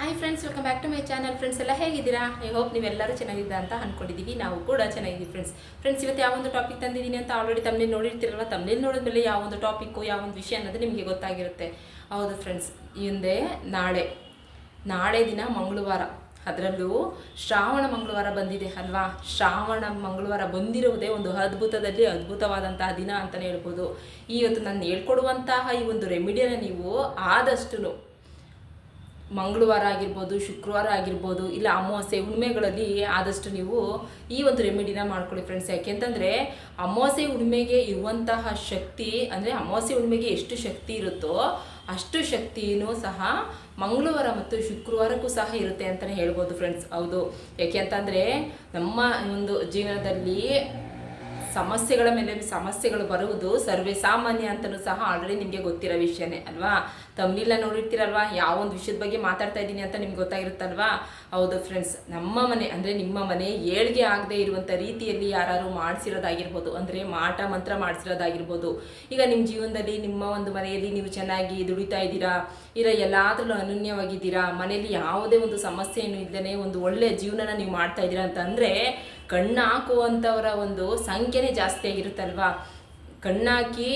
Hi friends welcome back to my channel friends ಎಲ್ಲ ಹೇಗಿದ್ದೀರಾ? I hope ನೀವೆಲ್ಲರೂ ಚೆನ್ನಾಗಿದ್ದೀರಾ ಅಂತ ಅಂದ್ಕೊಂಡಿದ್ದೀವಿ ನಾವು ಕೂಡ ಚೆನ್ನಾಗಿದ್ದೀವಿ ಫ್ರೆಂಡ್ಸ್ ಫ್ರೆಂಡ್ಸ್ ಇವತ್ತು ಯಾವ ಒಂದು ಟಾಪಿಕ್ ತಂದಿದ್ದೀನಿ ಅಂತ ಆಲ್ರೆಡಿ ತಮ್ಮಲ್ಲಿ ನೋಡಿರ್ತಿರಲ್ವ? ಯಾವ ಒಂದು ಟಾಪಿಕ್ಕು ಯಾವ ಒಂದು ವಿಷಯ ಅನ್ನೋದು ನಿಮಗೆ ಗೊತ್ತಾಗಿರುತ್ತೆ. ಹೌದು ಫ್ರೆಂಡ್ಸ್ ಹಿಂದೆ ನಾಳೆ ನಾಳೆ ದಿನ ಮಂಗಳವಾರ. ಅದರಲ್ಲೂ ಶ್ರಾವಣ ಮಂಗಳವಾರ ಬಂದಿದೆ ಅಲ್ವಾ? ಶ್ರಾವಣ ಮಂಗಳವಾರ ಬಂದಿರುವುದೇ ಒಂದು ಅದ್ಭುತದಲ್ಲಿ ಅದ್ಭುತವಾದಂತಹ ದಿನ ಅಂತಲೇ ಹೇಳ್ಬೋದು. ಇವತ್ತು ನಾನು ಹೇಳ್ಕೊಡುವಂತಹ ಈ ಒಂದು ರೆಮಿಡಿಯನ್ನು ನೀವು ಆದಷ್ಟು ಮಂಗಳವಾರ ಆಗಿರ್ಬೋದು, ಶುಕ್ರವಾರ ಆಗಿರ್ಬೋದು, ಇಲ್ಲ ಅಮಾವಾಸ್ಯೆ, ಹುಣ್ಮೆಗಳಲ್ಲಿ ಆದಷ್ಟು ನೀವು ಈ ಒಂದು ರೆಮಿಡಿನ ಮಾಡ್ಕೊಳ್ಳಿ ಫ್ರೆಂಡ್ಸ್ ಯಾಕೆಂತಂದರೆ ಅಮಾವಾಸ್ಯೆ, ಹುಣ್ಮೆಗೆ ಇರುವಂತಹ ಶಕ್ತಿ, ಅಂದರೆ ಅಮಾವಾಸ್ಯೆ, ಹುಣ್ಮೆಗೆ ಎಷ್ಟು ಶಕ್ತಿ ಇರುತ್ತೋ ಅಷ್ಟು ಶಕ್ತಿಯೂ ಸಹ ಮಂಗಳವಾರ ಮತ್ತು ಶುಕ್ರವಾರಕ್ಕೂ ಸಹ ಇರುತ್ತೆ ಅಂತಲೇ ಹೇಳ್ಬೋದು ಫ್ರೆಂಡ್ಸ್ ಹೌದು. ಯಾಕೆ ಅಂತಂದರೆ ನಮ್ಮ ಒಂದು ಜೀವನದಲ್ಲಿ ಸಮಸ್ಯೆಗಳ ಮೇಲೆ ಸಮಸ್ಯೆಗಳು ಬರುವುದು ಸರ್ವೇ ಸಾಮಾನ್ಯ ಅಂತಲೂ ಸಹ ಆಲ್ರೆಡಿ ನಿಮಗೆ ಗೊತ್ತಿರೋ ವಿಷಯನೇ, ಅಲ್ವಾ? ತಮ್ಮನಿಲ್ಲ ನೋಡಿರ್ತೀರಲ್ವಾ? ಯಾವ ಒಂದು ವಿಷಯದ ಬಗ್ಗೆ ಮಾತಾಡ್ತಾ ಇದ್ದೀನಿ ಅಂತ ನಿಮ್ಗೆ ಗೊತ್ತಾಗಿರುತ್ತಲ್ವಾ? ಹೌದು ಫ್ರೆಂಡ್ಸ್ ನಮ್ಮ ಮನೆ ಅಂದರೆ ನಿಮ್ಮ ಮನೆ ಏಳ್ಗೆ ಆಗದೆ ಇರುವಂಥ ರೀತಿಯಲ್ಲಿ ಯಾರು ಮಾಡಿಸಿರೋದಾಗಿರ್ಬೋದು, ಅಂದರೆ ಮಾಟ ಮಂತ್ರ ಮಾಡಿಸಿರೋದಾಗಿರ್ಬೋದು. ಈಗ ನಿಮ್ಮ ಜೀವನದಲ್ಲಿ ನಿಮ್ಮ ಒಂದು ಮನೆಯಲ್ಲಿ ನೀವು ಚೆನ್ನಾಗಿ ದುಡಿತಾ ಇದ್ದೀರಾ? ಇಲ್ಲ ಎಲ್ಲಾದ್ರಲ್ಲೂ ಅನನ್ಯವಾಗಿದ್ದೀರಾ? ಮನೆಯಲ್ಲಿ ಯಾವುದೇ ಒಂದು ಸಮಸ್ಯೆಯನ್ನು ಇಲ್ಲದೇ ಒಂದು ಒಳ್ಳೆಯ ಜೀವನನ ನೀವು ಮಾಡ್ತಾ ಇದ್ದೀರಾ ಅಂತಂದರೆ ಕಣ್ಣು ಹಾಕುವಂಥವರ ಒಂದು ಸಂಖ್ಯೆನೇ ಜಾಸ್ತಿ ಆಗಿರುತ್ತಲ್ವಾ? ಕಣ್ಣಾಕಿ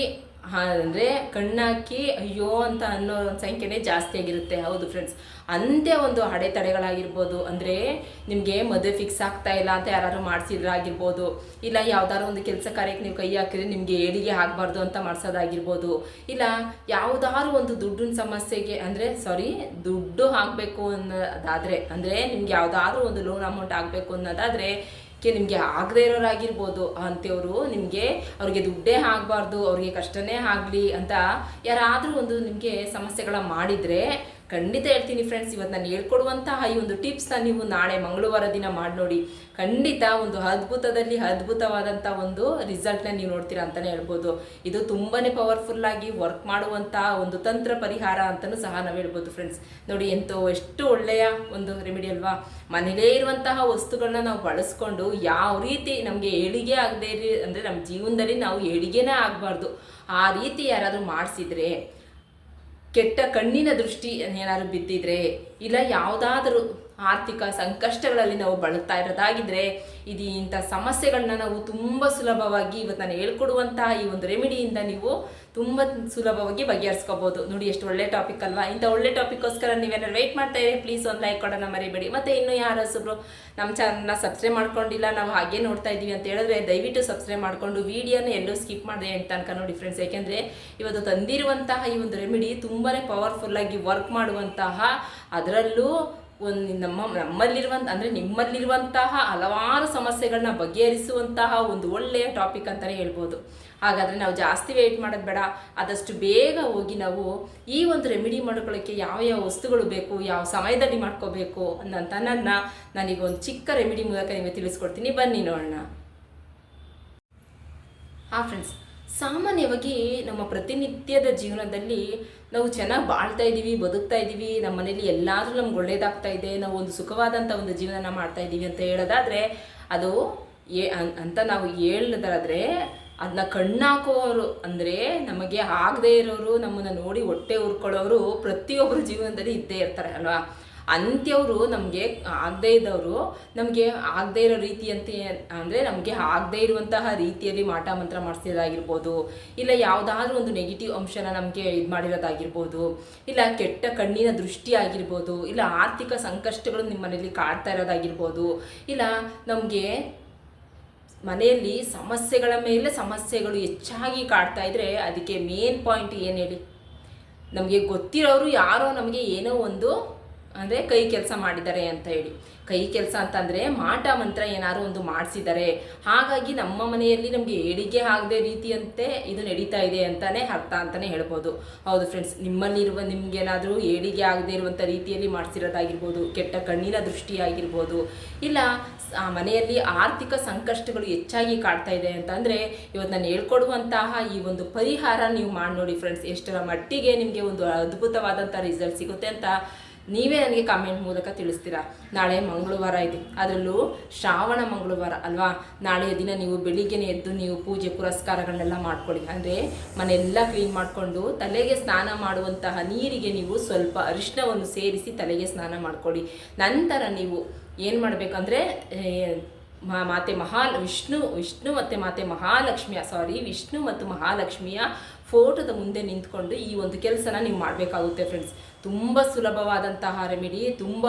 ಅಂದರೆ ಕಣ್ಣಾಕಿ, ಅಯ್ಯೋ ಅಂತ ಅನ್ನೋ ಒಂದು ಸಂಖ್ಯೆನೇ ಜಾಸ್ತಿ ಆಗಿರುತ್ತೆ. ಹೌದು ಫ್ರೆಂಡ್ಸ್ ಅಂತೆ ಒಂದು ಅಡೆತಡೆಗಳಾಗಿರ್ಬೋದು. ಅಂದರೆ ನಿಮಗೆ ಮದುವೆ ಫಿಕ್ಸ್ ಆಗ್ತಾ ಇಲ್ಲ ಅಂತ ಯಾರು ಮಾಡಿಸಿದ್ರಾಗಿರ್ಬೋದು ಇಲ್ಲ ಯಾವ್ದಾದ್ರು ಒಂದು ಕೆಲಸ ಕಾರ್ಯಕ್ಕೆ ನೀವು ಕೈ ಹಾಕಿದ್ರೆ ನಿಮಗೆ ಏಳಿಗೆ ಆಗಬಾರ್ದು ಅಂತ ಮಾಡಿಸೋದಾಗಿರ್ಬೋದು. ಇಲ್ಲ ಯಾವುದಾದ್ರು ಒಂದು ದುಡ್ಡಿನ ಸಮಸ್ಯೆಗೆ, ಅಂದರೆ ಸಾರಿ ದುಡ್ಡು ಹಾಕಬೇಕು ಅನ್ನೋದಾದರೆ, ಅಂದರೆ ನಿಮ್ಗೆ ಯಾವುದಾದ್ರೂ ಒಂದು ಲೋನ್ ಅಮೌಂಟ್ ಆಗಬೇಕು ಅನ್ನೋದಾದರೆ ಕೆ ನಿಮಗೆ ಆಗದೆ ಇರೋರಾಗಿರ್ಬೋದು ಅಂಥವ್ರು ನಿಮಗೆ ಅವ್ರಿಗೆ ದುಡ್ಡೇ ಆಗಬಾರ್ದು, ಅವ್ರಿಗೆ ಕಷ್ಟನೇ ಆಗಲಿ ಅಂತ ಯಾರಾದರೂ ಒಂದು ನಿಮಗೆ ಸಮಸ್ಯೆಗಳ ಮಾಡಿದರೆ ಖಂಡಿತ ಹೇಳ್ತೀನಿ ಫ್ರೆಂಡ್ಸ್ ಇವತ್ತು ನಾನು ಹೇಳ್ಕೊಡುವಂತಹ ಈ ಒಂದು ಟಿಪ್ಸ್ನ ನೀವು ನಾಳೆ ಮಂಗಳವಾರ ದಿನ ಮಾಡಿ ನೋಡಿ. ಖಂಡಿತ ಒಂದು ಅದ್ಭುತದಲ್ಲಿ ಅದ್ಭುತವಾದಂಥ ಒಂದು ರಿಸಲ್ಟ್ನ ನೀವು ನೋಡ್ತೀರಾ ಅಂತಲೇ ಹೇಳ್ಬೋದು. ಇದು ತುಂಬಾ ಪವರ್ಫುಲ್ಲಾಗಿ ವರ್ಕ್ ಮಾಡುವಂಥ ಒಂದು ತಂತ್ರ ಪರಿಹಾರ ಅಂತಲೂ ಸಹ ನಾವು ಹೇಳ್ಬೋದು ಫ್ರೆಂಡ್ಸ್ ನೋಡಿ, ಎಂತೋ ಎಷ್ಟು ಒಳ್ಳೆಯ ಒಂದು ರೆಮಿಡಿ ಅಲ್ವಾ? ಮನೇಲೇ ಇರುವಂತಹ ವಸ್ತುಗಳನ್ನ ನಾವು ಬಳಸ್ಕೊಂಡು ಯಾವ ರೀತಿ ನಮಗೆ ಏಳಿಗೆ ಆಗದೆ ಅಂದರೆ ನಮ್ಮ ಜೀವನದಲ್ಲಿ ನಾವು ಏಳಿಗೆನೇ ಆಗಬಾರ್ದು. ಆ ರೀತಿ ಯಾರಾದರೂ ಮಾಡಿಸಿದ್ರೆ ಕೆಟ್ಟ ಕಣ್ಣಿನ ದೃಷ್ಟಿ ಏನಾದ್ರು ಬಿದ್ದಿದ್ರೆ ಇಲ್ಲ ಯಾವುದಾದರೂ ಆರ್ಥಿಕ ಸಂಕಷ್ಟಗಳಲ್ಲಿ ನಾವು ಬಳಲ್ತಾ ಇರೋದಾಗಿದ್ರೆ ಇದು ಇಂಥ ಸಮಸ್ಯೆಗಳನ್ನ ನಾವು ತುಂಬ ಸುಲಭವಾಗಿ ಇವತ್ತು ನಾನು ಹೇಳ್ಕೊಡುವಂತಹ ಈ ಒಂದು ರೆಮಿಡಿಯಿಂದ ನೀವು ತುಂಬ ಸುಲಭವಾಗಿ ಬಗೆಹರಿಸ್ಕೋಬೋದು. ನೋಡಿ, ಎಷ್ಟು ಒಳ್ಳೆ ಟಾಪಿಕ್ ಅಲ್ವಾ? ಇಂಥ ಒಳ್ಳೆ ಟಾಪಿಕ್ಗೋಸ್ಕರ ನೀವೇನಾದ್ರು ವೆಯ್ಟ್ ಮಾಡ್ತಾ ಇದ್ರೆ ಪ್ಲೀಸ್ ಒಂದು ಲೈಕ್ ಕೊಡೋಣ ಮರಿಬೇಡಿ. ಮತ್ತು ಇನ್ನು ಯಾರು ನಮ್ಮ ಚಾನಲ್ನ ಸಬ್ಸ್ಕ್ರೈಬ್ ಮಾಡ್ಕೊಂಡಿಲ್ಲ, ನಾವು ಹಾಗೆ ನೋಡ್ತಾ ಇದ್ದೀವಿ ಅಂತ ಹೇಳಿದ್ರೆ ದಯವಿಟ್ಟು ಸಬ್ಸ್ಕ್ರೈಬ್ ಮಾಡಿಕೊಂಡು ವೀಡಿಯೋನ ಎಲ್ಲೂ ಸ್ಕಿಪ್ ಮಾಡಿದೆ ಅಂತ ತನಕ ನೋಡಿ ಫ್ರೆಂಡ್ಸ್ ಯಾಕೆಂದರೆ ಇವತ್ತು ತಂದಿರುವಂತಹ ಈ ಒಂದು ರೆಮಿಡಿ ತುಂಬಾ ಪವರ್ಫುಲ್ಲಾಗಿ ವರ್ಕ್ ಮಾಡುವಂತಹ ಅದರಲ್ಲೂ ಒಂದು ನಮ್ಮ ನಮ್ಮಲ್ಲಿರುವಂಥ ಅಂದರೆ ನಿಮ್ಮಲ್ಲಿರುವಂತಹ ಹಲವಾರು ಸಮಸ್ಯೆಗಳನ್ನ ಬಗೆಹರಿಸುವಂತಹ ಒಂದು ಒಳ್ಳೆಯ ಟಾಪಿಕ್ ಅಂತಲೇ ಹೇಳ್ಬೋದು. ಹಾಗಾದರೆ ನಾವು ಜಾಸ್ತಿ ವೆಯ್ಟ್ ಮಾಡೋದು ಬೇಡ. ಆದಷ್ಟು ಬೇಗ ಹೋಗಿ ನಾವು ಈ ಒಂದು ರೆಮಿಡಿ ಮಾಡ್ಕೊಳ್ಳೋಕ್ಕೆ ಯಾವ ಯಾವ ವಸ್ತುಗಳು ಬೇಕು, ಯಾವ ಸಮಯದಲ್ಲಿ ಮಾಡ್ಕೋಬೇಕು ಅನ್ನೋಂಥ ನನ್ನ ನಾನೀಗ ಒಂದು ಚಿಕ್ಕ ರೆಮಿಡಿ ಮೂಲಕ ನಿಮಗೆ ತಿಳಿಸ್ಕೊಡ್ತೀನಿ. ಬನ್ನಿ ನೋಡೋಣ. ಹಾಂ ಫ್ರೆಂಡ್ಸ್ ಸಾಮಾನ್ಯವಾಗಿ ನಮ್ಮ ಪ್ರತಿನಿತ್ಯದ ಜೀವನದಲ್ಲಿ ನಾವು ಚೆನ್ನಾಗಿ ಬಾಳ್ತಾ ಇದ್ದೀವಿ, ಬದುಕ್ತಾ ಇದ್ದೀವಿ ನಮ್ಮ ಮನೇಲಿ ಎಲ್ಲಾದರೂ ನಮ್ಗೆ ಒಳ್ಳೇದಾಗ್ತಾ ಇದೆ, ನಾವು ಒಂದು ಸುಖವಾದಂಥ ಒಂದು ಜೀವನನ ಮಾಡ್ತಾ ಇದ್ದೀವಿ ಅಂತ ಹೇಳೋದಾದರೆ, ಅದು ಏ ಅಂತ ನಾವು ಹೇಳೋದಾದ್ರೆ ಅದನ್ನ ಕಣ್ಣಾಕೋರು ಅಂದರೆ ನಮಗೆ ಆಗದೇ ಇರೋರು, ನಮ್ಮನ್ನು ನೋಡಿ ಹೊಟ್ಟೆ ಉರ್ಕೊಳ್ಳೋರು ಪ್ರತಿಯೊಬ್ಬರ ಜೀವನದಲ್ಲಿ ಇದ್ದೇ ಇರ್ತಾರೆ, ಅಲ್ವಾ? ಅಂತ್ಯವರು ನಮಗೆ ಆಗದೇ ಇದ್ದವರು, ನಮಗೆ ಆಗದೇ ಇರೋ ರೀತಿಯಂತೆ ಅಂದರೆ ನಮಗೆ ಆಗದೇ ಇರುವಂತಹ ರೀತಿಯಲ್ಲಿ ಮಾಟ ಮಂತ್ರ ಮಾಡಿಸಿರೋದಾಗಿರ್ಬೋದು ಇಲ್ಲ ಯಾವುದಾದ್ರೂ ಒಂದು ನೆಗೆಟಿವ್ ಅಂಶನ ನಮಗೆ ಇದು ಮಾಡಿರೋದಾಗಿರ್ಬೋದು, ಇಲ್ಲ ಕೆಟ್ಟ ಕಣ್ಣಿನ ದೃಷ್ಟಿ ಆಗಿರ್ಬೋದು, ಇಲ್ಲ ಆರ್ಥಿಕ ಸಂಕಷ್ಟಗಳು ನಿಮ್ಮ ಮನೆಯಲ್ಲಿ ಕಾಡ್ತಾ ಇರೋದಾಗಿರ್ಬೋದು, ಇಲ್ಲ ನಮಗೆ ಮನೆಯಲ್ಲಿ ಸಮಸ್ಯೆಗಳ ಮೇಲೆ ಸಮಸ್ಯೆಗಳು ಹೆಚ್ಚಾಗಿ ಕಾಡ್ತಾ ಇದ್ರೆ ಅದಕ್ಕೆ ಮೇನ್ ಪಾಯಿಂಟ್ ಏನು ಹೇಳಿ? ನಮಗೆ ಗೊತ್ತಿರೋರು ಯಾರೋ ನಮಗೆ ಏನೋ ಒಂದು ಅಂದರೆ ಕೈ ಕೆಲಸ ಮಾಡಿದ್ದಾರೆ ಅಂತ ಹೇಳಿ. ಕೈ ಕೆಲಸ ಅಂತಂದರೆ ಮಾಟ ಮಂತ್ರ ಏನಾದ್ರು ಒಂದು ಮಾಡಿಸಿದ್ದಾರೆ. ಹಾಗಾಗಿ ನಮ್ಮ ಮನೆಯಲ್ಲಿ ನಮಗೆ ಏಳಿಗೆ ಆಗದೆ ರೀತಿಯಂತೆ ಇದು ನಡೀತಾ ಇದೆ ಅಂತಲೇ ಅರ್ಥ ಅಂತಲೇ ಹೇಳ್ಬೋದು. ಹೌದು ಫ್ರೆಂಡ್ಸ್ ನಿಮ್ಮಲ್ಲಿರುವ ನಿಮ್ಗೇನಾದರೂ ಏಳಿಗೆ ಆಗದೆ ಇರುವಂಥ ರೀತಿಯಲ್ಲಿ ಮಾಡಿಸಿರೋದಾಗಿರ್ಬೋದು, ಕೆಟ್ಟ ಕಣ್ಣಿನ ದೃಷ್ಟಿಯಾಗಿರ್ಬೋದು, ಇಲ್ಲ ಆ ಮನೆಯಲ್ಲಿ ಆರ್ಥಿಕ ಸಂಕಷ್ಟಗಳು ಹೆಚ್ಚಾಗಿ ಕಾಡ್ತಾ ಇದೆ ಅಂತಂದರೆ ಇವತ್ತು ನಾನು ಹೇಳ್ಕೊಡುವಂತಹ ಈ ಒಂದು ಪರಿಹಾರ ನೀವು ಮಾಡಿ ನೋಡಿ ಫ್ರೆಂಡ್ಸ್ ಎಷ್ಟರ ಮಟ್ಟಿಗೆ ನಿಮಗೆ ಒಂದು ಅದ್ಭುತವಾದಂಥ ರಿಸಲ್ಟ್ ಸಿಗುತ್ತೆ ಅಂತ ನೀವೇ ನನಗೆ ಕಾಮೆಂಟ್ ಮೂಲಕ ತಿಳಿಸ್ತೀರಾ? ನಾಳೆ ಮಂಗಳವಾರ ಇದೆ. ಅದರಲ್ಲೂ ಶ್ರಾವಣ ಮಂಗಳವಾರ ಅಲ್ವಾ? ನಾಳೆಯ ದಿನ ನೀವು ಬೆಳಿಗ್ಗೆನೆ ಎದ್ದು ನೀವು ಪೂಜೆ ಪುರಸ್ಕಾರಗಳನ್ನೆಲ್ಲ ಮಾಡ್ಕೊಳ್ಳಿ. ಅಂದರೆ ಮನೆಯೆಲ್ಲ ಕ್ಲೀನ್ ಮಾಡಿಕೊಂಡು ತಲೆಗೆ ಸ್ನಾನ ಮಾಡುವಂತಹ ನೀರಿಗೆ ನೀವು ಸ್ವಲ್ಪ ಅರಿಶಿನವನ್ನು ಸೇರಿಸಿ ತಲೆಗೆ ಸ್ನಾನ ಮಾಡ್ಕೊಳ್ಳಿ. ನಂತರ ನೀವು ಏನು ಮಾಡಬೇಕಂದ್ರೆ ಮಾತೆ ಮಹಾ ವಿಷ್ಣು ವಿಷ್ಣು ಮತ್ತು ಮಾತೆ ಮಹಾಲಕ್ಷ್ಮಿಯ ಸಾರಿ ವಿಷ್ಣು ಮತ್ತು ಮಹಾಲಕ್ಷ್ಮಿಯ ಫೋಟೋದ ಮುಂದೆ ನಿಂತ್ಕೊಂಡು ಈ ಒಂದು ಕೆಲಸನ ನೀವು ಮಾಡಬೇಕಾಗುತ್ತೆ ಫ್ರೆಂಡ್ಸ್ ತುಂಬ ಸುಲಭವಾದಂತಹ ರೆಮಿಡಿ ತುಂಬ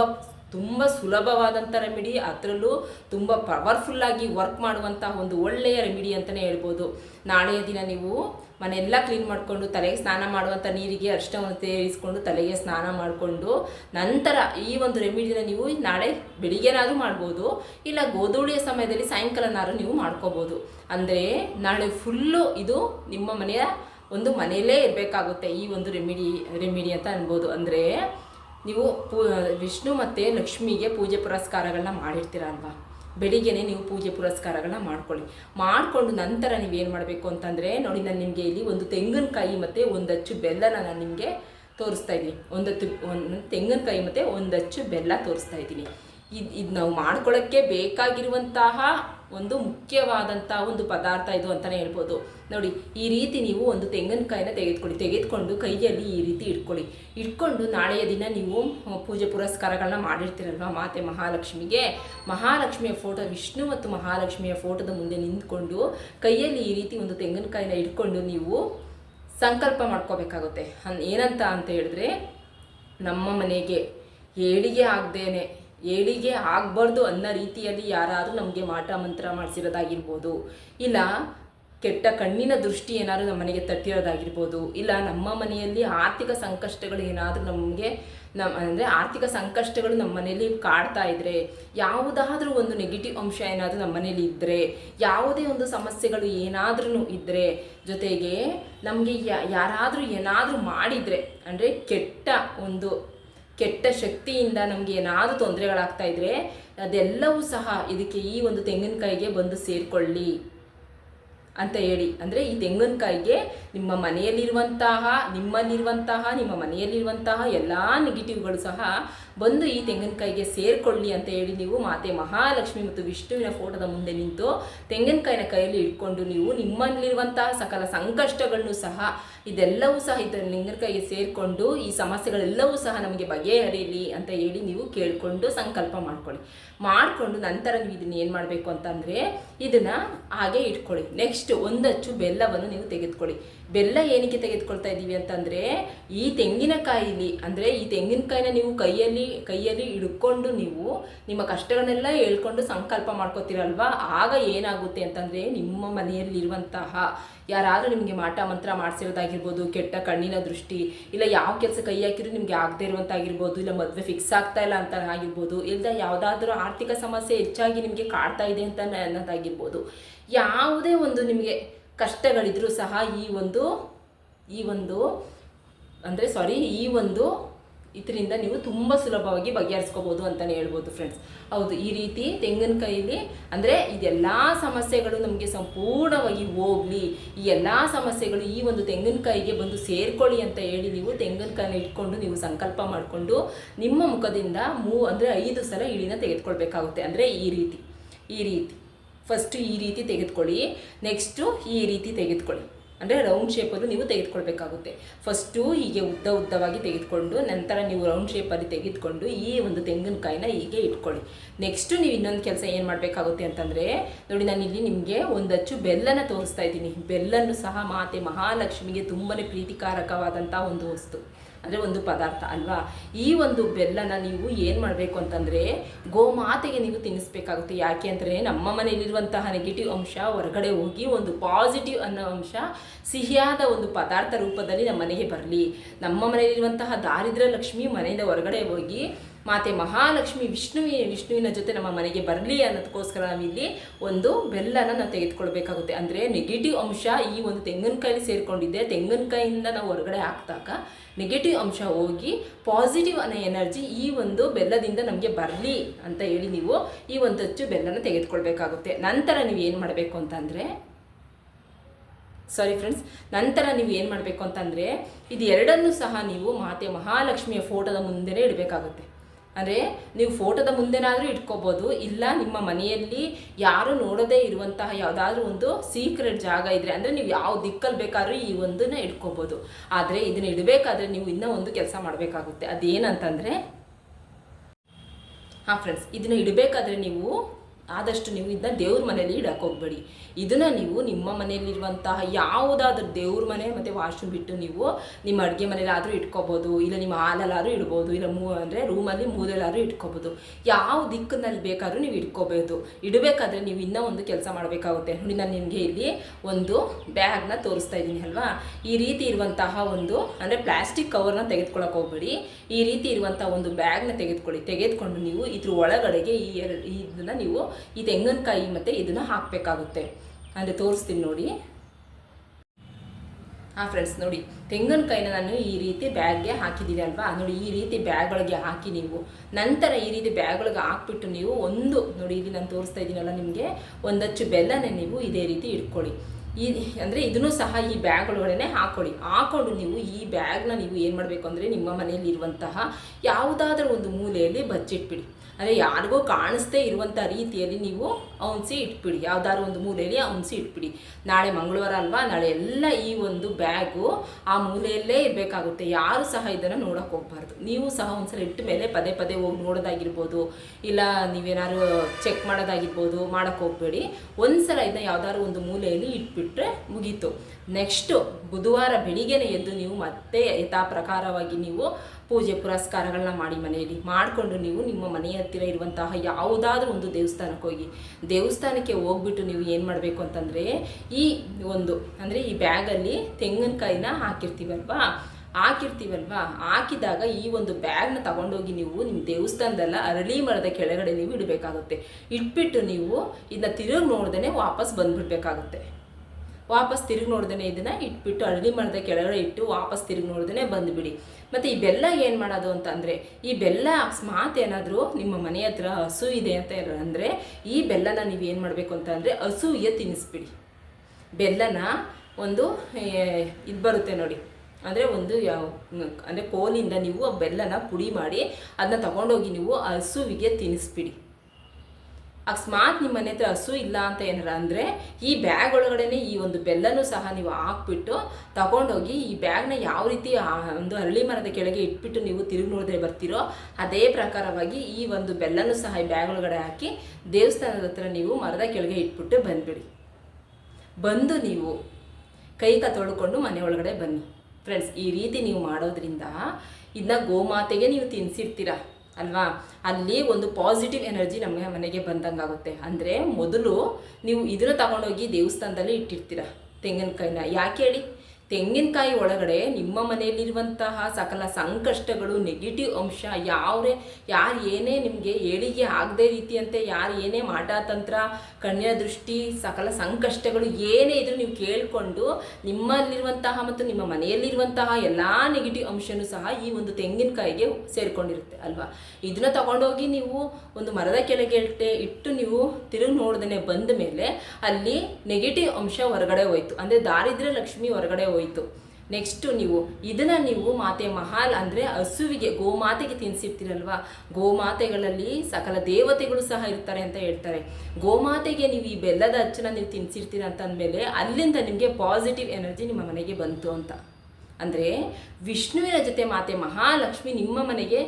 ತುಂಬ ಸುಲಭವಾದಂಥ ರೆಮಿಡಿ ಅದರಲ್ಲೂ ತುಂಬ ಪವರ್ಫುಲ್ಲಾಗಿ ವರ್ಕ್ ಮಾಡುವಂತಹ ಒಂದು ಒಳ್ಳೆಯ ರೆಮಿಡಿ ಅಂತಲೇ ಹೇಳ್ಬೋದು. ನಾಳೆಯ ದಿನ ನೀವು ಮನೆಯೆಲ್ಲ ಕ್ಲೀನ್ ಮಾಡಿಕೊಂಡು ತಲೆಗೆ ಸ್ನಾನ ಮಾಡುವಂಥ ನೀರಿಗೆ ಅರಿಶಿನವನ್ನು ಸೇರಿಸ್ಕೊಂಡು ತಲೆಗೆ ಸ್ನಾನ ಮಾಡಿಕೊಂಡು ನಂತರ ಈ ಒಂದು ರೆಮಿಡಿನ ನೀವು ನಾಳೆ ಬೆಳಿಗ್ಗೆನಾದರೂ ಮಾಡ್ಬೋದು, ಇಲ್ಲ ಗೋಧೂಳಿಯ ಸಮಯದಲ್ಲಿ ಸಾಯಂಕಾಲನಾದ್ರೂ ನೀವು ಮಾಡ್ಕೋಬೋದು. ಅಂದರೆ ನಾಳೆ ಫುಲ್ಲು ಇದು ನಿಮ್ಮ ಮನೆಯ ಒಂದು ಮನೆಯಲ್ಲೇ ಇರಬೇಕಾಗುತ್ತೆ ಈ ಒಂದು ರೆಮಿಡಿ ರೆಮಿಡಿ ಅಂತ ಅನ್ಬೋದು. ಅಂದರೆ ನೀವು ಪೂ, ವಿಷ್ಣು ಮತ್ತು ಲಕ್ಷ್ಮಿಗೆ ಪೂಜೆ ಪುರಸ್ಕಾರಗಳನ್ನ ಮಾಡಿರ್ತೀರ ಅಲ್ವಾ? ಬೆಳಿಗ್ಗೆನೆ ನೀವು ಪೂಜೆ ಪುರಸ್ಕಾರಗಳನ್ನ ಮಾಡ್ಕೊಳ್ಳಿ. ಮಾಡಿಕೊಂಡು ನಂತರ ನೀವೇನು ಮಾಡಬೇಕು ಅಂತಂದರೆ, ನೋಡಿ ನಾನು ನಿಮಗೆ ಇಲ್ಲಿ ಒಂದು ತೆಂಗಿನಕಾಯಿ ಮತ್ತು ಒಂದಚ್ಚು ಬೆಲ್ಲನ ನಾನು ನಿಮಗೆ ತೋರಿಸ್ತಾ ಇದ್ದೀನಿ. ಒಂದತ್ತು ಒಂದು ತೆಂಗಿನಕಾಯಿ ಮತ್ತು ಒಂದಚ್ಚು ಬೆಲ್ಲ ತೋರಿಸ್ತಾ ಇದ್ದೀನಿ. ಇದು ಇದು ನಾವು ಮಾಡ್ಕೊಳ್ಳೋಕ್ಕೆ ಬೇಕಾಗಿರುವಂತಹ ಒಂದು ಮುಖ್ಯವಾದಂಥ ಒಂದು ಪದಾರ್ಥ ಇದು ಅಂತಲೇ ಹೇಳ್ಬೋದು. ನೋಡಿ, ಈ ರೀತಿ ನೀವು ಒಂದು ತೆಂಗಿನಕಾಯಿನ ತೆಗೆದುಕೊಳ್ಳಿ. ತೆಗೆದುಕೊಂಡು ಕೈಯಲ್ಲಿ ಈ ರೀತಿ ಇಟ್ಕೊಳ್ಳಿ. ಇಟ್ಕೊಂಡು ನಾಳೆಯ ದಿನ ನೀವು ಪೂಜೆ ಪುರಸ್ಕಾರಗಳನ್ನ ಮಾಡಿರ್ತೀರಲ್ವ ಮಾತೆ ಮಹಾಲಕ್ಷ್ಮಿಗೆ? ಮಹಾಲಕ್ಷ್ಮಿಯ ಫೋಟೋ, ವಿಷ್ಣು ಮತ್ತು ಮಹಾಲಕ್ಷ್ಮಿಯ ಫೋಟೋದ ಮುಂದೆ ನಿಂತ್ಕೊಂಡು ಕೈಯಲ್ಲಿ ಈ ರೀತಿ ಒಂದು ತೆಂಗಿನಕಾಯಿನ ಇಟ್ಕೊಂಡು ನೀವು ಸಂಕಲ್ಪ ಮಾಡ್ಕೋಬೇಕಾಗುತ್ತೆ. ಏನಂತ ಅಂತ ಹೇಳಿದ್ರೆ, ನಮ್ಮ ಮನೆಗೆ ಏಳಿಗೆ ಆಗದೇನೆ ಏಳಿಗೆ ಆಗಬಾರ್ದು ಅನ್ನೋ ರೀತಿಯಲ್ಲಿ ಯಾರಾದರೂ ನಮಗೆ ಮಾಟ ಮಂತ್ರ ಮಾಡಿಸಿರೋದಾಗಿರ್ಬೋದು, ಇಲ್ಲ ಕೆಟ್ಟ ಕಣ್ಣಿನ ದೃಷ್ಟಿ ಏನಾದರೂ ನಮ್ಮ ಮನೆಗೆ ತಟ್ಟಿರೋದಾಗಿರ್ಬೋದು, ಇಲ್ಲ ನಮ್ಮ ಮನೆಯಲ್ಲಿ ಆರ್ಥಿಕ ಸಂಕಷ್ಟಗಳು ಏನಾದರೂ ನಮಗೆ ನಮ್ಮ ಅಂದರೆ ಆರ್ಥಿಕ ಸಂಕಷ್ಟಗಳು ನಮ್ಮ ಮನೆಯಲ್ಲಿ ಕಾಡ್ತಾ ಇದ್ದರೆ ಯಾವುದಾದ್ರೂ ಒಂದು ನೆಗೆಟಿವ್ ಅಂಶ ಏನಾದರೂ ನಮ್ಮ ಮನೇಲಿ ಇದ್ದರೆ ಯಾವುದೇ ಒಂದು ಸಮಸ್ಯೆಗಳು ಏನಾದ್ರೂ ಇದ್ದರೆ ಜೊತೆಗೆ ನಮಗೆ ಯಾರಾದರೂ ಏನಾದರೂ ಮಾಡಿದರೆ, ಅಂದರೆ ಕೆಟ್ಟ ಒಂದು ಕೆಟ್ಟ ಶಕ್ತಿಯಿಂದ ನಮಗೆ ಏನಾದರೂ ತೊಂದರೆಗಳಾಗ್ತಾ ಇದ್ದರೆ ಅದೆಲ್ಲವೂ ಸಹ ಇದಕ್ಕೆ ಈ ಒಂದು ತೆಂಗಿನಕಾಯಿಗೆ ಬಂದು ಸೇರಿಕೊಳ್ಳಿ ಅಂತ ಹೇಳಿ. ಅಂದರೆ ಈ ತೆಂಗಿನಕಾಯಿಗೆ ನಿಮ್ಮ ಮನೆಯಲ್ಲಿರುವಂತಹ ನಿಮ್ಮಲ್ಲಿರುವಂತಹ ನಿಮ್ಮ ಮನೆಯಲ್ಲಿರುವಂತಹ ಎಲ್ಲ ನೆಗೆಟಿವ್ಗಳು ಸಹ ಬಂದು ಈ ತೆಂಗಿನಕಾಯಿಗೆ ಸೇರಿಕೊಳ್ಳಿ ಅಂತ ಹೇಳಿ ನೀವು ಮಾತೆ ಮಹಾಲಕ್ಷ್ಮಿ ಮತ್ತು ವಿಷ್ಣುವಿನ ಫೋಟೋದ ಮುಂದೆ ನಿಂತು ತೆಂಗಿನಕಾಯಿನ ಕೈಯಲ್ಲಿ ಇಟ್ಕೊಂಡು ನೀವು ನಿಮ್ಮಲ್ಲಿರುವಂತಹ ಸಕಲ ಸಂಕಷ್ಟಗಳನ್ನು ಸಹ ಇದೆಲ್ಲವೂ ಸಹ ಇದರ ತೆಂಗಿನಕಾಯಿಗೆ ಸೇರಿಕೊಂಡು ಈ ಸಮಸ್ಯೆಗಳೆಲ್ಲವೂ ಸಹ ನಮಗೆ ಬಗೆಹರಿಯಲಿ ಅಂತ ಹೇಳಿ ನೀವು ಕೇಳಿಕೊಂಡು ಸಂಕಲ್ಪ ಮಾಡ್ಕೊಳ್ಳಿ. ಮಾಡಿಕೊಂಡು ನಂತರ ನೀವು ಇದನ್ನ ಏನು ಮಾಡಬೇಕು ಅಂತಂದರೆ ಇದನ್ನು ಹಾಗೆ ಇಟ್ಕೊಳ್ಳಿ. ನೆಕ್ಸ್ಟ್ ಒಂದಚ್ಚು ಬೆಲ್ಲವನ್ನು ನೀವು ತೆಗೆದುಕೊಳ್ಳಿ. ಬೆಲ್ಲ ಏನಕ್ಕೆ ತೆಗೆದುಕೊಳ್ತಾ ಇದ್ದೀವಿ ಅಂತಂದರೆ, ಈ ತೆಂಗಿನಕಾಯಿಲಿ ಅಂದರೆ ಈ ತೆಂಗಿನಕಾಯಿನ ನೀವು ಕೈಯಲ್ಲಿ ಕೈಯಲ್ಲಿ ಹಿಡ್ಕೊಂಡು ನೀವು ನಿಮ್ಮ ಕಷ್ಟಗಳನ್ನೆಲ್ಲ ಹೇಳ್ಕೊಂಡು ಸಂಕಲ್ಪ ಮಾಡ್ಕೋತೀರಲ್ವಾ? ಆಗ ಏನಾಗುತ್ತೆ ಅಂತಂದರೆ, ನಿಮ್ಮ ಮನೆಯಲ್ಲಿರುವಂತಹ ಯಾರಾದರೂ ನಿಮಗೆ ಮಾಟ ಮಂತ್ರ ಮಾಡಿಸಿರೋದಾಗಿರ್ಬೋದು, ಕೆಟ್ಟ ಕಣ್ಣಿನ ದೃಷ್ಟಿ, ಇಲ್ಲ ಯಾವ ಕೆಲಸ ಕೈ ಹಾಕಿದ್ರು ನಿಮಗೆ ಆಗದೆ ಇರುವಂತಾಗಿರ್ಬೋದು, ಇಲ್ಲ ಮದುವೆ ಫಿಕ್ಸ್ ಆಗ್ತಾ ಇಲ್ಲ ಅಂತ ಆಗಿರ್ಬೋದು ಇಲ್ಲದ ಯಾವುದಾದ್ರೂ ಆರ್ಥಿಕ ಸಮಸ್ಯೆ ಹೆಚ್ಚಾಗಿ ನಿಮಗೆ ಕಾಡ್ತಾ ಇದೆ ಅಂತ ಅನ್ನೋದಾಗಿರ್ಬೋದು, ಯಾವುದೇ ಒಂದು ನಿಮಗೆ ಕಷ್ಟಗಳಿದ್ರೂ ಸಹ ಈ ಒಂದು ಈ ಒಂದು, ಅಂದರೆ ಸಾರಿ ಈ ಒಂದು ಇದರಿಂದ ನೀವು ತುಂಬ ಸುಲಭವಾಗಿ ಬಗೆಹರಿಸ್ಕೋಬೋದು ಅಂತಲೇ ಹೇಳ್ಬೋದು ಫ್ರೆಂಡ್ಸ್ ಹೌದು, ಈ ರೀತಿ ತೆಂಗಿನಕಾಯಿಲಿ ಅಂದರೆ ಇದೆಲ್ಲ ಸಮಸ್ಯೆಗಳು ನಮಗೆ ಸಂಪೂರ್ಣವಾಗಿ ಹೋಗಲಿ, ಈ ಎಲ್ಲ ಸಮಸ್ಯೆಗಳು ಈ ಒಂದು ತೆಂಗಿನಕಾಯಿಗೆ ಬಂದು ಸೇರ್ಕೊಳ್ಳಿ ಅಂತ ಹೇಳಿ ನೀವು ತೆಂಗಿನಕಾಯಿನ ಇಟ್ಕೊಂಡು ನೀವು ಸಂಕಲ್ಪ ಮಾಡಿಕೊಂಡು ನಿಮ್ಮ ಮುಖದಿಂದ ಮೂ, ಅಂದರೆ ಐದು ಸಲ ಇಳಿನ ತೆಗೆದುಕೊಳ್ಬೇಕಾಗುತ್ತೆ. ಅಂದರೆ ಈ ರೀತಿ ಈ ರೀತಿ. ಫಸ್ಟು ಈ ರೀತಿ ತೆಗೆದುಕೊಳ್ಳಿ. ನೆಕ್ಸ್ಟು ಈ ರೀತಿ ತೆಗೆದುಕೊಳ್ಳಿ. ಅಂದರೆ ರೌಂಡ್ ಶೇಪಲ್ಲಿ ನೀವು ತೆಗೆದುಕೊಳ್ಬೇಕಾಗುತ್ತೆ. ಫಸ್ಟು ಹೀಗೆ ಉದ್ದ ಉದ್ದವಾಗಿ ತೆಗೆದುಕೊಂಡು, ನಂತರ ನೀವು ರೌಂಡ್ ಶೇಪಲ್ಲಿ ತೆಗೆದುಕೊಂಡು ಈ ಒಂದು ತೆಂಗಿನಕಾಯಿನ ಹೀಗೆ ಇಟ್ಕೊಳ್ಳಿ. ನೆಕ್ಸ್ಟು ನೀವು ಇನ್ನೊಂದು ಕೆಲಸ ಏನು ಮಾಡಬೇಕಾಗುತ್ತೆ ಅಂತಂದರೆ, ನೋಡಿ ನಾನು ಇಲ್ಲಿ ನಿಮಗೆ ಒಂದಚ್ಚು ಬೆಲ್ಲನ ತೋರಿಸ್ತಾ ಇದ್ದೀನಿ. ಬೆಲ್ಲನ್ನು ಸಹ ಮಾತೆ ಮಹಾಲಕ್ಷ್ಮಿಗೆ ತುಂಬಾ ಪ್ರೀತಿಕಾರಕವಾದಂಥ ಒಂದು ವಸ್ತು. ಅಂದರೆ ಒಂದು ಪದಾರ್ಥ ಅಲ್ವಾ? ಈ ಒಂದು ಬೆಲ್ಲನ ನೀವು ಏನು ಮಾಡಬೇಕು ಅಂತಂದರೆ ಗೋಮಾತೆಗೆ ನೀವು ತಿನ್ನಿಸ್ಬೇಕಾಗುತ್ತೆ. ಯಾಕೆ ಅಂದರೆ ನಮ್ಮ ಮನೆಯಲ್ಲಿರುವಂತಹ ನೆಗೆಟಿವ್ ಅಂಶ ಹೊರಗಡೆ ಹೋಗಿ ಒಂದು ಪಾಸಿಟಿವ್ ಅನ್ನೋ ಅಂಶ ಸಿಹಿಯಾದ ಒಂದು ಪದಾರ್ಥ ರೂಪದಲ್ಲಿ ನಮ್ಮ ಮನೆಗೆ ಬರಲಿ. ನಮ್ಮ ಮನೆಯಲ್ಲಿರುವಂತಹ ದಾರಿದ್ರ ಲಕ್ಷ್ಮಿ ಮನೆಯಿಂದ ಹೊರಗಡೆ ಹೋಗಿ ಮಾತೆ ಮಹಾಲಕ್ಷ್ಮಿ ವಿಷ್ಣುವಿ ವಿಷ್ಣುವಿನ ಜೊತೆ ನಮ್ಮ ಮನೆಗೆ ಬರಲಿ ಅನ್ನೋದಕ್ಕೋಸ್ಕರ ನಾವಿಲ್ಲಿ ಒಂದು ಬೆಲ್ಲನ ನಾವು ತೆಗೆದುಕೊಳ್ಬೇಕಾಗುತ್ತೆ. ಅಂದರೆ ನೆಗೆಟಿವ್ ಅಂಶ ಈ ಒಂದು ತೆಂಗಿನಕಾಯಿ ಸೇರಿಕೊಂಡಿದ್ದೆ. ತೆಂಗಿನಕಾಯಿಯಿಂದ ನಾವು ಹೊರಗಡೆ ಹಾಕಿದಾಗ ನೆಗೆಟಿವ್ ಅಂಶ ಹೋಗಿ ಪಾಸಿಟಿವ್ ಅನ್ನೋ ಎನರ್ಜಿ ಈ ಒಂದು ಬೆಲ್ಲದಿಂದ ನಮಗೆ ಬರಲಿ ಅಂತ ಹೇಳಿ ನೀವು ಈ ಒಂದು ಹಚ್ಚು ಬೆಲ್ಲನ ತೆಗೆದುಕೊಳ್ಬೇಕಾಗುತ್ತೆ. ನಂತರ ನೀವು ಏನು ಮಾಡಬೇಕು ಅಂತಂದರೆ ಸಾರಿ ಫ್ರೆಂಡ್ಸ್ ನಂತರ ನೀವು ಏನು ಮಾಡಬೇಕು ಅಂತಂದರೆ, ಇದು ಎರಡನ್ನೂ ಸಹ ನೀವು ಮಾತೆ ಮಹಾಲಕ್ಷ್ಮಿಯ ಫೋಟೋದ ಮುಂದೆನೇ ಇಡಬೇಕಾಗುತ್ತೆ. ಅಂದರೆ ನೀವು ಫೋಟೋದ ಮುಂದೆನಾದರೂ ಇಟ್ಕೋಬೋದು, ಇಲ್ಲ ನಿಮ್ಮ ಮನೆಯಲ್ಲಿ ಯಾರು ನೋಡದೇ ಇರುವಂತಹ ಯಾವುದಾದ್ರೂ ಒಂದು ಸೀಕ್ರೆಟ್ ಜಾಗ ಇದ್ದರೆ ಅಂದರೆ ನೀವು ಯಾವ ದಿಕ್ಕಲ್ಲಿ ಬೇಕಾದ್ರೂ ಈ ಒಂದನ್ನ ಇಟ್ಕೋಬೋದು. ಆದರೆ ಇದನ್ನ ಇಡಬೇಕಾದ್ರೆ ನೀವು ಇನ್ನೂ ಒಂದು ಕೆಲಸ ಮಾಡಬೇಕಾಗುತ್ತೆ. ಅದೇನಂತಂದರೆ, ಹಾಂ ಫ್ರೆಂಡ್ಸ್ ಇದನ್ನ ಇಡಬೇಕಾದ್ರೆ ನೀವು ಆದಷ್ಟು ನೀವು ಇದನ್ನ ದೇವ್ರ ಮನೇಲಿ ಇಡಕ್ಕೆ ಹೋಗ್ಬೇಡಿ. ಇದನ್ನ ನೀವು ನಿಮ್ಮ ಮನೆಯಲ್ಲಿರುವಂತಹ ಯಾವುದಾದ್ರೂ ದೇವ್ರ ಮನೆ ಮತ್ತು ವಾಶ್ರೂಮ್ ಬಿಟ್ಟು ನೀವು ನಿಮ್ಮ ಅಡುಗೆ ಮನೇಲಾದರೂ ಇಟ್ಕೋಬೋದು, ಇಲ್ಲ ನಿಮ್ಮ ಹಾಲಲ್ಲಾದ್ರೂ ಇಡ್ಬೋದು, ಇಲ್ಲ ಮೂ ಅಂದರೆ ರೂಮಲ್ಲಿ ಮೂಲೆಲ್ಲಾದ್ರೂ ಇಟ್ಕೋಬೋದು. ಯಾವ ದಿಕ್ಕಿನಲ್ಲಿ ಬೇಕಾದರೂ ನೀವು ಇಟ್ಕೋಬೋದು. ಇಡಬೇಕಾದ್ರೆ ನೀವು ಇನ್ನೂ ಒಂದು ಕೆಲಸ ಮಾಡಬೇಕಾಗುತ್ತೆ. ನೋಡಿ, ನಾನು ನಿಮಗೆ ಇಲ್ಲಿ ಒಂದು ಬ್ಯಾಗ್ನ ತೋರಿಸ್ತಾ ಇದ್ದೀನಿ ಅಲ್ವಾ? ಈ ರೀತಿ ಇರುವಂತಹ ಒಂದು, ಅಂದರೆ ಪ್ಲಾಸ್ಟಿಕ್ ಕವರ್ನ ತೆಗೆದುಕೊಳ್ಳೋಕೆ ಹೋಗ್ಬೇಡಿ. ಈ ರೀತಿ ಇರುವಂಥ ಒಂದು ಬ್ಯಾಗ್ನ ತೆಗೆದುಕೊಳ್ಳಿ. ತೆಗೆದುಕೊಂಡು ನೀವು ಇದ್ರ ಒಳಗಡೆಗೆ ಈ ಇದನ್ನು ನೀವು ಈ ತೆಂಗಿನಕಾಯಿ ಮತ್ತು ಇದನ್ನು ಹಾಕಬೇಕಾಗುತ್ತೆ. ಅಂದರೆ ತೋರಿಸ್ತೀನಿ ನೋಡಿ. ಹಾಂ ಫ್ರೆಂಡ್ಸ್ ನೋಡಿ ತೆಂಗಿನಕಾಯಿನ ನಾನು ಈ ರೀತಿ ಬ್ಯಾಗ್ಗೆ ಹಾಕಿದ್ದೀನಿ ಅಲ್ವಾ? ನೋಡಿ, ಈ ರೀತಿ ಬ್ಯಾಗ್ಗಳಿಗೆ ಹಾಕಿ ನೀವು. ನಂತರ ಈ ರೀತಿ ಬ್ಯಾಗ್ಗಳಿಗೆ ಹಾಕ್ಬಿಟ್ಟು ನೀವು ಒಂದು, ನೋಡಿ, ಇಲ್ಲಿ ನಾನು ತೋರಿಸ್ತಾ ಇದ್ದೀನಲ್ಲ ನಿಮಗೆ, ಒಂದಚ್ಚು ಬೆಲ್ಲನೇ ನೀವು ಇದೇ ರೀತಿ ಇಟ್ಕೊಳ್ಳಿ. ಈ, ಅಂದರೆ ಇದನ್ನು ಸಹ ಈ ಬ್ಯಾಗ್ ಒಳಗಡೆ ಹಾಕೊಳ್ಳಿ. ಹಾಕೊಂಡು ನೀವು ಈ ಬ್ಯಾಗ್ನ ನೀವು ಏನು ಮಾಡಬೇಕು ಅಂದರೆ ನಿಮ್ಮ ಮನೆಯಲ್ಲಿ ಇರುವಂತಹ ಯಾವುದಾದ್ರೂ ಒಂದು ಮೂಲೆಯಲ್ಲಿ ಬಚ್ಚಿಟ್ಬಿಡಿ. ಅಂದರೆ ಯಾರಿಗೂ ಕಾಣಿಸ್ದೇ ಇರುವಂಥ ರೀತಿಯಲ್ಲಿ ನೀವು ಅವನ್ಸಿ ಇಟ್ಬಿಡಿ ಯಾವ್ದಾದ್ರು ಒಂದು ಮೂಲೆಯಲ್ಲಿ ಅವನ್ಸಿ ಇಟ್ಬಿಡಿ ನಾಳೆ ಮಂಗಳವಾರ ಅಲ್ವಾ? ನಾಳೆ ಎಲ್ಲ ಈ ಒಂದು ಬ್ಯಾಗು ಆ ಮೂಲೆಯಲ್ಲೇ ಇರಬೇಕಾಗುತ್ತೆ. ಯಾರು ಸಹ ಇದನ್ನು ನೋಡೋಕೆ ಹೋಗ್ಬಾರ್ದು. ನೀವು ಸಹ ಒಂದ್ಸಲ ಇಟ್ಟ ಮೇಲೆ ಪದೇ ಪದೇ ಹೋಗಿ ನೋಡೋದಾಗಿರ್ಬೋದು, ಇಲ್ಲ ನೀವೇನಾದ್ರು ಚೆಕ್ ಮಾಡೋದಾಗಿರ್ಬೋದು ಮಾಡೋಕ್ಕೆ ಹೋಗ್ಬೇಡಿ. ಒಂದ್ಸಲ ಇದನ್ನ ಯಾವ್ದಾದ್ರು ಒಂದು ಮೂಲೆಯಲ್ಲಿ ಇಟ್ಬಿಟ್ರೆ ಮುಗೀತು. ನೆಕ್ಸ್ಟು ಬುಧವಾರ ಬೆಳಿಗ್ಗೆನೆ ಎದ್ದು ನೀವು ಮತ್ತೆ ಯಥಾ ಪ್ರಕಾರವಾಗಿ ನೀವು ಪೂಜೆ ಪುರಸ್ಕಾರಗಳನ್ನ ಮಾಡಿ ಮನೆಯಲ್ಲಿ. ಮಾಡಿಕೊಂಡು ನೀವು ನಿಮ್ಮ ಮನೆಯ ಹತ್ತಿರ ಇರುವಂತಹ ಯಾವುದಾದ್ರೂ ಒಂದು ದೇವಸ್ಥಾನಕ್ಕೆ ಹೋಗಿ. ದೇವಸ್ಥಾನಕ್ಕೆ ಹೋಗ್ಬಿಟ್ಟು ನೀವು ಏನು ಮಾಡಬೇಕು ಅಂತಂದರೆ ಈ ಒಂದು, ಅಂದರೆ ಈ ಬ್ಯಾಗಲ್ಲಿ ತೆಂಗಿನಕಾಯಿನ ಹಾಕಿರ್ತೀವಲ್ವಾ? ಹಾಕಿರ್ತೀವಲ್ವಾ? ಹಾಕಿದಾಗ ಈ ಒಂದು ಬ್ಯಾಗ್ನ ತಗೊಂಡೋಗಿ ನೀವು ನಿಮ್ಮ ದೇವಸ್ಥಾನದಲ್ಲ ಅರಳಿ ಮರದ ಕೆಳಗಡೆ ನೀವು ಇಡಬೇಕಾಗುತ್ತೆ. ಇಟ್ಬಿಟ್ಟು ನೀವು ಇದನ್ನ ತಿರುಗಿ ನೋಡ್ದೇ ವಾಪಸ್ ಬಂದ್ಬಿಡ್ಬೇಕಾಗುತ್ತೆ. ವಾಪಸ್ ತಿರುಗಿ ನೋಡ್ದೇ ಇದನ್ನು ಇಟ್ಬಿಟ್ಟು ಅರಳಿ ಮಾಡಿದ ಕೆಳಗಡೆ ಇಟ್ಟು ವಾಪಸ್ ತಿರುಗಿ ನೋಡ್ದೇ ಬಂದುಬಿಡಿ. ಮತ್ತು ಈ ಬೆಲ್ಲ ಏನು ಮಾಡೋದು ಅಂತಂದರೆ ಈ ಬೆಲ್ಲ ಅಕಸ್ಮಾತ್ ಏನಾದರೂ ನಿಮ್ಮ ಮನೆ ಹತ್ರ ಹಸು ಇದೆ ಅಂತ ಅಂದರೆ, ಈ ಬೆಲ್ಲನ ನೀವು ಏನು ಮಾಡಬೇಕು ಅಂತಂದರೆ ಹಸುವಿಗೆ ತಿನ್ನಿಸ್ಬಿಡಿ. ಬೆಲ್ಲನ ಒಂದು ಇದು ಬರುತ್ತೆ ನೋಡಿ. ಅಂದರೆ ಒಂದು ಯಾವ, ಅಂದರೆ ಕೋಲಿಂದ ನೀವು ಬೆಲ್ಲನ ಪುಡಿ ಮಾಡಿ ಅದನ್ನ ತಗೊಂಡೋಗಿ ನೀವು ಹಸುವಿಗೆ ತಿನ್ನಿಸ್ಬಿಡಿ. ಅಕಸ್ಮಾತ್ ನಿಮ್ಮ ಮನೆ ಹತ್ರ ಹಸು ಇಲ್ಲ ಅಂತ ಏನಾರ ಅಂದರೆ ಈ ಬ್ಯಾಗ್ ಒಳಗಡೆನೆ ಈ ಒಂದು ಬೆಲ್ಲನೂ ಸಹ ನೀವು ಹಾಕ್ಬಿಟ್ಟು ತಗೊಂಡೋಗಿ ಈ ಬ್ಯಾಗ್ನ ಯಾವ ರೀತಿ ಒಂದು ಅರಳಿ ಮರದ ಕೆಳಗೆ ಇಟ್ಬಿಟ್ಟು ನೀವು ತಿರುಗಿ ನೋಡಿದ್ರೆ ಬರ್ತೀರೋ ಅದೇ ಪ್ರಕಾರವಾಗಿ ಈ ಒಂದು ಬೆಲ್ಲನೂ ಸಹ ಈ ಬ್ಯಾಗ್ ಒಳಗಡೆ ಹಾಕಿ ದೇವಸ್ಥಾನದ ಹತ್ರ ನೀವು ಮರದ ಕೆಳಗೆ ಇಟ್ಬಿಟ್ಟು ಬಂದ್ಬಿಡಿ. ಬಂದು ನೀವು ಕೈ ತೊಳ್ಕೊಂಡು ಮನೆ ಒಳಗಡೆ ಬನ್ನಿ. ಫ್ರೆಂಡ್ಸ್ ಈ ರೀತಿ ನೀವು ಮಾಡೋದ್ರಿಂದ ಇದನ್ನ ಗೋಮಾತೆಗೆ ನೀವು ತಿನ್ಸಿರ್ತೀರ? ಅಲ್ವಾ? ಅಲ್ಲಿ ಒಂದು ಪಾಸಿಟಿವ್ ಎನರ್ಜಿ ನಮಗೆ ಮನೆಗೆ ಬಂದಂಗಾಗುತ್ತೆ. ಅಂದರೆ ಮೊದಲು ನೀವು ಇದನ್ನು ತಗೊಂಡೋಗಿ ದೇವಸ್ಥಾನದಲ್ಲಿ ಇಟ್ಟಿರ್ತೀರ. ತೆಂಗಿನಕಾಯಿನ. ಯಾಕೆ ಹೇಳಿ? ತೆಂಗಿನಕಾಯಿ ಒಳಗಡೆ ನಿಮ್ಮ ಮನೆಯಲ್ಲಿರುವಂತಹ ಸಕಲ ಸಂಕಷ್ಟಗಳು ನೆಗೆಟಿವ್ ಅಂಶ, ಯಾವ್ರೆ, ಯಾರು ಏನೇ ನಿಮಗೆ ಏಳಿಗೆ ಆಗದೆ ರೀತಿಯಂತೆ, ಯಾರು ಏನೇ ಮಾಟತಂತ್ರ ಕಣ್ಯ ದೃಷ್ಟಿ, ಸಕಲ ಸಂಕಷ್ಟಗಳು ಏನೇ ಇದ್ರು ನೀವು ಕೇಳಿಕೊಂಡು ನಿಮ್ಮಲ್ಲಿರುವಂತಹ ಮತ್ತು ನಿಮ್ಮ ಮನೆಯಲ್ಲಿರುವಂತಹ ಎಲ್ಲ ನೆಗೆಟಿವ್ ಅಂಶನೂ ಸಹ ಈ ಒಂದು ತೆಂಗಿನಕಾಯಿಗೆ ಸೇರಿಕೊಂಡಿರುತ್ತೆ, ಅಲ್ವಾ? ಇದನ್ನ ತಗೊಂಡೋಗಿ ನೀವು ಒಂದು ಮರದ ಕೆಳಗೆ ಇಟ್ಟೆ ನೀವು ತಿರುಗಿ ನೋಡ್ದೇ ಬಂದ ಮೇಲೆ ಅಲ್ಲಿ ನೆಗೆಟಿವ್ ಅಂಶ ಹೊರಗಡೆ ಹೋಯ್ತು. ಅಂದರೆ ದಾರಿದ್ರ್ಯ ಲಕ್ಷ್ಮಿ ಹೊರಗಡೆ ನೆಕ್ಸ್ಟು ನೀವು, ಇದನ್ನು ನೀವು ಮಾತೆ ಮಹಾಲ್ ಅಂದರೆ ಹಸುವಿಗೆ ಗೋಮಾತೆಗೆ ತಿನ್ಸಿರ್ತೀರಲ್ವಾ? ಗೋಮಾತೆಗಳಲ್ಲಿ ಸಕಲ ದೇವತೆಗಳು ಸಹ ಇರ್ತಾರೆ ಅಂತ ಹೇಳ್ತಾರೆ. ಗೋಮಾತೆಗೆ ನೀವು ಈ ಬೆಲ್ಲದ ಅಚ್ಚನ ನೀವು ತಿನ್ಸಿರ್ತೀರ ಅಂತಂದಮೇಲೆ ಅಲ್ಲಿಂದ ನಿಮಗೆ ಪಾಸಿಟಿವ್ ಎನರ್ಜಿ ನಿಮ್ಮ ಮನೆಗೆ ಬಂತು ಅಂತ. ಅಂದರೆ ವಿಷ್ಣುವಿನ ಜೊತೆ ಮಾತೆ ಮಹಾಲಕ್ಷ್ಮಿ ನಿಮ್ಮ ಮನೆಗೆ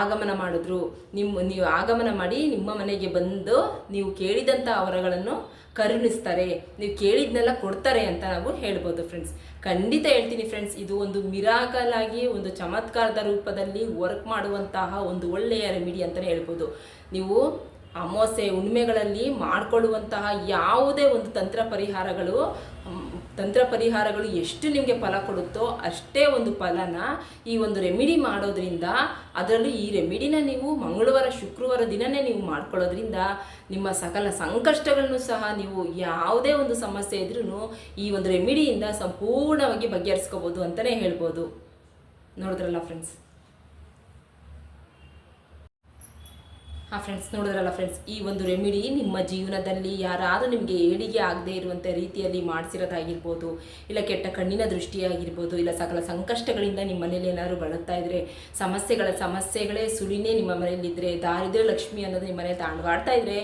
ಆಗಮನ ಮಾಡಿದ್ರು. ನಿಮ್ಮ ನೀವು ಆಗಮನ ಮಾಡಿ ನಿಮ್ಮ ಮನೆಗೆ ಬಂದು ನೀವು ಕೇಳಿದಂಥ ವರಗಳನ್ನು ಕರುಣಿಸ್ತಾರೆ. ನೀವು ಕೇಳಿದ್ನೆಲ್ಲ ಕೊಡ್ತಾರೆ ಅಂತ ನಾವು ಹೇಳ್ಬೋದು ಫ್ರೆಂಡ್ಸ್ ಖಂಡಿತ ಹೇಳ್ತೀನಿ ಫ್ರೆಂಡ್ಸ್ ಇದು ಒಂದು ಮಿರಾಕಲ್ ಆಗಿ, ಒಂದು ಚಮತ್ಕಾರದ ರೂಪದಲ್ಲಿ ವರ್ಕ್ ಮಾಡುವಂತಹ ಒಂದು ಒಳ್ಳೆಯ ರೆಮಿಡಿ ಅಂತಲೇ ಹೇಳ್ಬೋದು. ನೀವು ಅಮಾವಾಸ್ಯೆ ಹುಣ್ಮೆಗಳಲ್ಲಿ ಮಾಡಿಕೊಳ್ಳುವಂತಹ ಯಾವುದೇ ಒಂದು ತಂತ್ರ ಪರಿಹಾರಗಳು ತಂತ್ರ ಪರಿಹಾರಗಳು ಎಷ್ಟು ನಿಮಗೆ ಫಲ ಕೊಡುತ್ತೋ ಅಷ್ಟೇ ಒಂದು ಫಲನ ಈ ಒಂದು ರೆಮಿಡಿ ಮಾಡೋದ್ರಿಂದ, ಅದರಲ್ಲೂ ಈ ರೆಮಿಡಿನ ನೀವು ಮಂಗಳವಾರ, ಶುಕ್ರವಾರ ದಿನನೇ ನೀವು ಮಾಡ್ಕೊಳ್ಳೋದ್ರಿಂದ ನಿಮ್ಮ ಸಕಲ ಸಂಕಷ್ಟಗಳನ್ನು ಸಹ ನೀವು ಯಾವುದೇ ಒಂದು ಸಮಸ್ಯೆ ಇದ್ರೂ ಈ ಒಂದು ರೆಮಿಡಿಯಿಂದ ಸಂಪೂರ್ಣವಾಗಿ ಬಗೆಹರಿಸ್ಕೋಬೋದು ಅಂತಲೇ ಹೇಳ್ಬೋದು. ನೋಡಿದ್ರಲ್ಲ ಫ್ರೆಂಡ್ಸ್ ಹಾಂ ಫ್ರೆಂಡ್ಸ್ ನೋಡಿದ್ರಲ್ಲ ಫ್ರೆಂಡ್ಸ್ ಈ ಒಂದು ರೆಮಿಡಿ ನಿಮ್ಮ ಜೀವನದಲ್ಲಿ ಯಾರಾದರೂ ನಿಮಗೆ ಏಳಿಗೆ ಆಗದೆ ಇರುವಂಥ ರೀತಿಯಲ್ಲಿ ಮಾಡಿಸಿರೋದಾಗಿರ್ಬೋದು, ಇಲ್ಲ ಕೆಟ್ಟ ಕಣ್ಣಿನ ದೃಷ್ಟಿಯಾಗಿರ್ಬೋದು, ಇಲ್ಲ ಸಕಲ ಸಂಕಷ್ಟಗಳಿಂದ ನಿಮ್ಮ ಮನೇಲಿ ಏನಾದರೂ ಬಳಲ್ತಾ ಇದ್ದರೆ ಸಮಸ್ಯೆಗಳ ಸಮಸ್ಯೆಗಳೇ ಸುಳಿನೇ ನಿಮ್ಮ ಮನೆಯಲ್ಲಿದ್ದರೆ ದಾರಿದ್ರ್ಯ ಲಕ್ಷ್ಮಿ ಅನ್ನೋದು ನಿಮ್ಮ ಮನೆ ತಾಂಡವಾಡ್ತಾ ಇದ್ದರೆ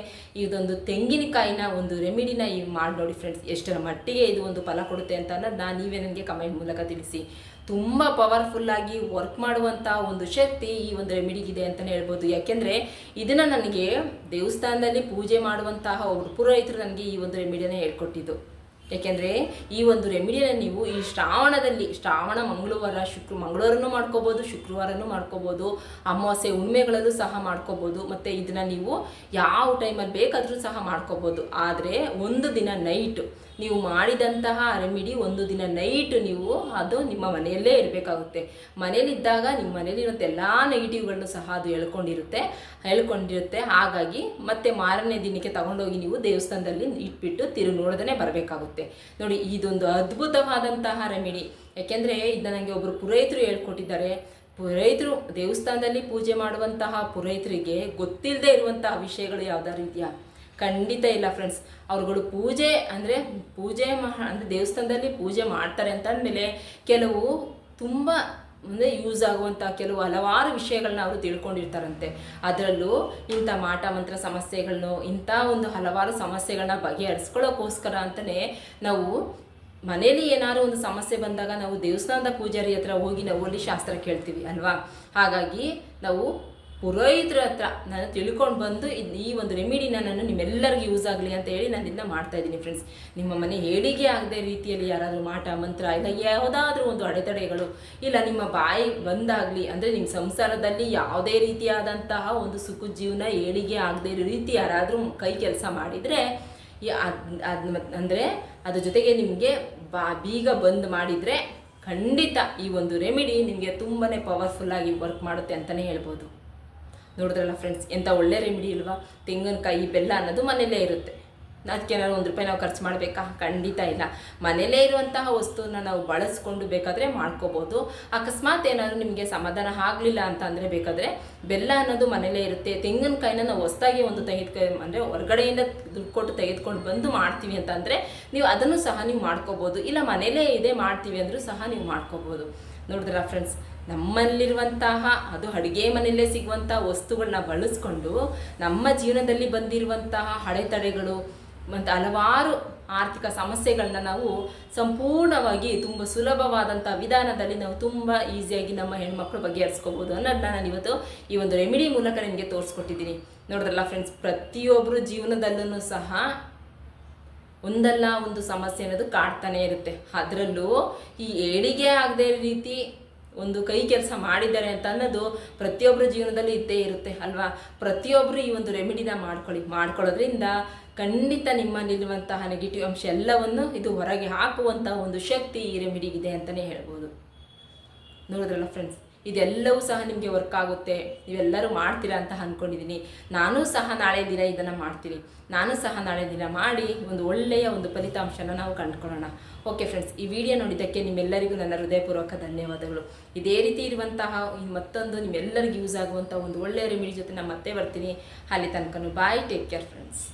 ಇದೊಂದು ತೆಂಗಿನಕಾಯಿನ ಒಂದು ರೆಮಿಡಿನ ಈ ಮಾಡಿ ನೋಡಿ ಫ್ರೆಂಡ್ಸ್ ಎಷ್ಟರ ಮಟ್ಟಿಗೆ ಇದು ಒಂದು ಫಲ ಕೊಡುತ್ತೆ ಅಂತ ನಾನು ನೀವೇ ನನಗೆ ಕಮೆಂಟ್ ಮೂಲಕ ತಿಳಿಸಿ. ತುಂಬ ಪವರ್ಫುಲ್ಲಾಗಿ ವರ್ಕ್ ಮಾಡುವಂಥ ಒಂದು ಶಕ್ತಿ ಈ ಒಂದು ರೆಮಿಡಿಗಿದೆ ಅಂತಲೇ ಹೇಳ್ಬೋದು. ಯಾಕೆಂದರೆ ಇದನ್ನು ನನಗೆ ದೇವಸ್ಥಾನದಲ್ಲಿ ಪೂಜೆ ಮಾಡುವಂತಹ ಒಬ್ಬರು ಪುರೋಹಿತರು ನನಗೆ ಈ ಒಂದು ರೆಮಿಡಿಯನ್ನು ಹೇಳ್ಕೊಟ್ಟಿದ್ದು. ಯಾಕೆಂದರೆ ಈ ಒಂದು ರೆಮಿಡಿಯನ್ನು ನೀವು ಈ ಶ್ರಾವಣದಲ್ಲಿ, ಶ್ರಾವಣ, ಮಂಗಳವಾರ, ಶುಕ್ರ, ಮಂಗಳವಾರನೂ ಮಾಡ್ಕೋಬೋದು, ಶುಕ್ರವಾರನೂ ಮಾಡ್ಕೋಬೋದು, ಅಮಾವಾಸ್ಯೆ ಉಣ್ಮೆಗಳಲ್ಲೂ ಸಹ ಮಾಡ್ಕೋಬೋದು, ಮತ್ತು ಇದನ್ನು ನೀವು ಯಾವ ಟೈಮಲ್ಲಿ ಬೇಕಾದರೂ ಸಹ ಮಾಡ್ಕೋಬೋದು. ಆದರೆ ಒಂದು ದಿನ ನೈಟು ನೀವು ಮಾಡಿದಂತಹ ರೆಮಿಡಿ ಒಂದು ದಿನ ನೈಟ್ ನೀವು ಅದು ನಿಮ್ಮ ಮನೆಯಲ್ಲೇ ಇರಬೇಕಾಗುತ್ತೆ. ಮನೇಲಿದ್ದಾಗ ನಿಮ್ಮ ಮನೇಲಿರುವಂಥ ಎಲ್ಲ ನೆಗೆಟಿವ್ಗಳನ್ನು ಸಹ ಅದು ಹೇಳ್ಕೊಂಡಿರುತ್ತೆ ಹೇಳ್ಕೊಂಡಿರುತ್ತೆ. ಹಾಗಾಗಿ ಮತ್ತೆ ಮಾರನೇ ದಿನಕ್ಕೆ ತಗೊಂಡೋಗಿ ನೀವು ದೇವಸ್ಥಾನದಲ್ಲಿ ಇಟ್ಬಿಟ್ಟು ತಿರು ನೋಡದೇ ಬರಬೇಕಾಗುತ್ತೆ. ನೋಡಿ, ಇದೊಂದು ಅದ್ಭುತವಾದಂತಹ ರೆಮಿಡಿ ಯಾಕೆಂದರೆ ಇದನ್ನ ನನಗೆ ಒಬ್ಬರು ಪುರೋಹಿತರು ಹೇಳ್ಕೊಟ್ಟಿದ್ದಾರೆ. ಪುರೋಹಿತರು ದೇವಸ್ಥಾನದಲ್ಲಿ ಪೂಜೆ ಮಾಡುವಂತಹ ಪುರೋಹಿತರಿಗೆ ಗೊತ್ತಿಲ್ಲದೆ ಇರುವಂತಹ ವಿಷಯಗಳು ಯಾವುದೇ ಇದೆಯಾ? ಖಂಡಿತ ಇಲ್ಲ ಫ್ರೆಂಡ್ಸ್ ಅವ್ರುಗಳು ಪೂಜೆ ಅಂದರೆ ಪೂಜೆ ಮಾ ಅಂದರೆ ದೇವಸ್ಥಾನದಲ್ಲಿ ಪೂಜೆ ಮಾಡ್ತಾರೆ ಅಂತ ಅಂದಮೇಲೆ ಕೆಲವು ತುಂಬ ಅಂದರೆ ಯೂಸ್ ಆಗುವಂಥ ಕೆಲವು ಹಲವಾರು ವಿಷಯಗಳನ್ನ ಅವರು ತಿಳ್ಕೊಂಡಿರ್ತಾರಂತೆ. ಅದರಲ್ಲೂ ಇಂಥ ಮಾಟ ಮಂತ್ರ ಸಮಸ್ಯೆಗಳನ್ನು ಇಂಥ ಒಂದು ಹಲವಾರು ಸಮಸ್ಯೆಗಳನ್ನ ಬಗೆಹರಿಸ್ಕೊಳ್ಳೋಕ್ಕೋಸ್ಕರ ಅಂತಲೇ ನಾವು ಮನೇಲಿ ಏನಾದ್ರು ಒಂದು ಸಮಸ್ಯೆ ಬಂದಾಗ ನಾವು ದೇವಸ್ಥಾನದ ಪೂಜಾರಿ ಹತ್ರ ಹೋಗಿ ನಾವು ಅಲ್ಲಿ ಶಾಸ್ತ್ರ ಕೇಳ್ತೀವಿ ಅಲ್ವಾ? ಹಾಗಾಗಿ ನಾವು ಪುರೋಹಿತರ ಹತ್ರ ನಾನು ತಿಳ್ಕೊಂಡು ಬಂದು ಈ ಒಂದು ರೆಮಿಡಿನ ನಾನು ನಿಮ್ಮೆಲ್ಲರಿಗೂ ಯೂಸ್ ಆಗಲಿ ಅಂತ ಹೇಳಿ ನಾನು ಇದನ್ನ ಮಾಡ್ತಾ ಇದ್ದೀನಿ ಫ್ರೆಂಡ್ಸ್ ನಿಮ್ಮ ಮನೆ ಏಳಿಗೆ ಆಗದೆ ರೀತಿಯಲ್ಲಿ ಯಾರಾದರೂ ಮಾಟ, ಮಂತ್ರ, ಇಲ್ಲ ಯಾವುದಾದ್ರೂ ಒಂದು ಅಡೆತಡೆಗಳು, ಇಲ್ಲ ನಿಮ್ಮ ಬಾಯಿ ಬಂದಾಗಲಿ, ಅಂದರೆ ನಿಮ್ಮ ಸಂಸಾರದಲ್ಲಿ ಯಾವುದೇ ರೀತಿಯಾದಂತಹ ಒಂದು ಸುಖ ಜೀವನ ಏಳಿಗೆ ಆಗದೆ ಇರೋ ರೀತಿ ಯಾರಾದರೂ ಕೈ ಕೆಲಸ ಮಾಡಿದರೆ ಅದು ಅಂದರೆ ಅದ್ರ ಜೊತೆಗೆ ನಿಮಗೆ ಬಾ, ಬೀಗ ಬಂದ್ ಮಾಡಿದರೆ ಖಂಡಿತ ಈ ಒಂದು ರೆಮಿಡಿ ನಿಮಗೆ ತುಂಬಾ ಪವರ್ಫುಲ್ಲಾಗಿ ವರ್ಕ್ ಮಾಡುತ್ತೆ ಅಂತಲೇ ಹೇಳ್ಬೋದು. ನೋಡಿದ್ರಲ್ಲ ಫ್ರೆಂಡ್ಸ್ ಎಂಥ ಒಳ್ಳೆ ರೆಮಿಡಿ ಇಲ್ವಾ? ತೆಂಗಿನಕಾಯಿ ಬೆಲ್ಲ ಅನ್ನೋದು ಮನೆಯಲ್ಲೇ ಇರುತ್ತೆ. ಅದಕ್ಕೆ ಏನಾದ್ರು ಒಂದು ರೂಪಾಯಿ ನಾವು ಖರ್ಚು ಮಾಡಬೇಕಾ? ಖಂಡಿತ ಇಲ್ಲ. ಮನೆಯಲ್ಲೇ ಇರುವಂತಹ ವಸ್ತುವನ್ನ ನಾವು ಬಳಸ್ಕೊಂಡು ಬೇಕಾದರೆ ಮಾಡ್ಕೋಬೋದು. ಅಕಸ್ಮಾತ್ ಏನಾದರೂ ನಿಮಗೆ ಸಮಾಧಾನ ಆಗಲಿಲ್ಲ ಅಂತ ಅಂದರೆ ಬೇಕಾದರೆ ಬೆಲ್ಲ ಅನ್ನೋದು ಮನೆಯಲ್ಲೇ ಇರುತ್ತೆ. ತೆಂಗಿನಕಾಯಿನ ನಾವು ಹೊಸ್ದಾಗಿ ಒಂದು ತೆಗೆದುಕೊ, ಅಂದರೆ ಹೊರಗಡೆಯಿಂದ ದುಡ್ಡು ಕೊಟ್ಟು ತೆಗೆದುಕೊಂಡು ಬಂದು ಮಾಡ್ತೀವಿ ಅಂತ ಅಂದರೆ ನೀವು ಅದನ್ನು ಸಹ ನೀವು ಮಾಡ್ಕೋಬೋದು. ಇಲ್ಲ ಮನೆಯಲ್ಲೇ ಇದೆ ಮಾಡ್ತೀವಿ ಅಂದರೂ ಸಹ ನೀವು ಮಾಡ್ಕೋಬೋದು. ನೋಡಿದ್ರಾ ಫ್ರೆಂಡ್ಸ್ ನಮ್ಮಲ್ಲಿರುವಂತಹ, ಅದು ಅಡುಗೆ ಮನೆಯಲ್ಲೇ ಸಿಗುವಂಥ ವಸ್ತುಗಳನ್ನ ಬಳಸ್ಕೊಂಡು ನಮ್ಮ ಜೀವನದಲ್ಲಿ ಬಂದಿರುವಂತಹ ಹಳೆತಡೆಗಳು ಮತ್ತು ಹಲವಾರು ಆರ್ಥಿಕ ಸಮಸ್ಯೆಗಳನ್ನ ನಾವು ಸಂಪೂರ್ಣವಾಗಿ ತುಂಬ ಸುಲಭವಾದಂಥ ವಿಧಾನದಲ್ಲಿ ನಾವು ತುಂಬ ಈಸಿಯಾಗಿ ನಮ್ಮ ಹೆಣ್ಮಕ್ಳು ಬಗೆಹರಿಸ್ಕೋಬೋದು ಅನ್ನೋದನ್ನ ನಾನು ಇವತ್ತು ಈ ಒಂದು ರೆಮಿಡಿ ಮೂಲಕ ನಿಮಗೆ ತೋರಿಸ್ಕೊಟ್ಟಿದ್ದೀನಿ. ನೋಡಿದ್ರಲ್ಲ ಫ್ರೆಂಡ್ಸ್ ಪ್ರತಿಯೊಬ್ಬರು ಜೀವನದಲ್ಲೂ ಸಹ ಒಂದಲ್ಲ ಒಂದು ಸಮಸ್ಯೆ ಅನ್ನೋದು ಕಾಡ್ತಾನೆ ಇರುತ್ತೆ. ಅದರಲ್ಲೂ ಈ ಏಳಿಗೆ ಆಗದೆ ರೀತಿ ಒಂದು ಕೈ ಕೆಲಸ ಮಾಡಿದ್ದಾರೆ ಅಂತ ಅನ್ನೋದು ಪ್ರತಿಯೊಬ್ಬರ ಜೀವನದಲ್ಲಿ ಇದ್ದೇ ಇರುತ್ತೆ, ಅಲ್ವಾ? ಪ್ರತಿಯೊಬ್ಬರು ಈ ಒಂದು ರೆಮಿಡಿನ ಮಾಡ್ಕೊಳ್ಳಿ. ಮಾಡ್ಕೊಳ್ಳೋದ್ರಿಂದ ಖಂಡಿತ ನಿಮ್ಮಲ್ಲಿರುವಂತಹ ನೆಗೆಟಿವ್ ಅಂಶ ಎಲ್ಲವನ್ನು ಇದು ಹೊರಗೆ ಹಾಕುವಂತಹ ಒಂದು ಶಕ್ತಿ ಈ ರೆಮಿಡಿಗಿದೆ ಅಂತಲೇ ಹೇಳ್ಬೋದು. ನೋಡಿದ್ರಲ್ಲ ಫ್ರೆಂಡ್ಸ್ ಇದೆಲ್ಲವೂ ಸಹ ನಿಮಗೆ ವರ್ಕ್ ಆಗುತ್ತೆ. ನೀವೆಲ್ಲರೂ ಮಾಡ್ತೀರಾ ಅಂತ ಅಂದ್ಕೊಂಡಿದ್ದೀನಿ ನಾನು ಸಹ ನಾಳೆ ದಿನ ಇದನ್ನು ಮಾಡ್ತೀನಿ. ನಾನು ಸಹ ನಾಳೆ ದಿನ ಮಾಡಿ ಒಂದು ಒಳ್ಳೆಯ ಒಂದು ಫಲಿತಾಂಶನ ನಾವು ಕಂಡುಕೊಳ್ಳೋಣ. ಓಕೆ ಫ್ರೆಂಡ್ಸ್ ಈ ವಿಡಿಯೋ ನೋಡಿದ್ದಕ್ಕೆ ನಿಮ್ಮೆಲ್ಲರಿಗೂ ನನ್ನ ಹೃದಯಪೂರ್ವಕ ಧನ್ಯವಾದಗಳು. ಇದೇ ರೀತಿ ಇರುವಂತಹ ಮತ್ತೊಂದು ನಿಮ್ಮೆಲ್ಲರಿಗೂ ಯೂಸ್ ಆಗುವಂಥ ಒಂದು ಒಳ್ಳೆಯ ರೆಮಿಡಿ ಜೊತೆ ನಾನು ಮತ್ತೆ ಬರ್ತೀನಿ. ಅಲ್ಲಿ ತನಕ ಬಾಯ್ ಟೇಕ್ ಕೇರ್ ಫ್ರೆಂಡ್ಸ್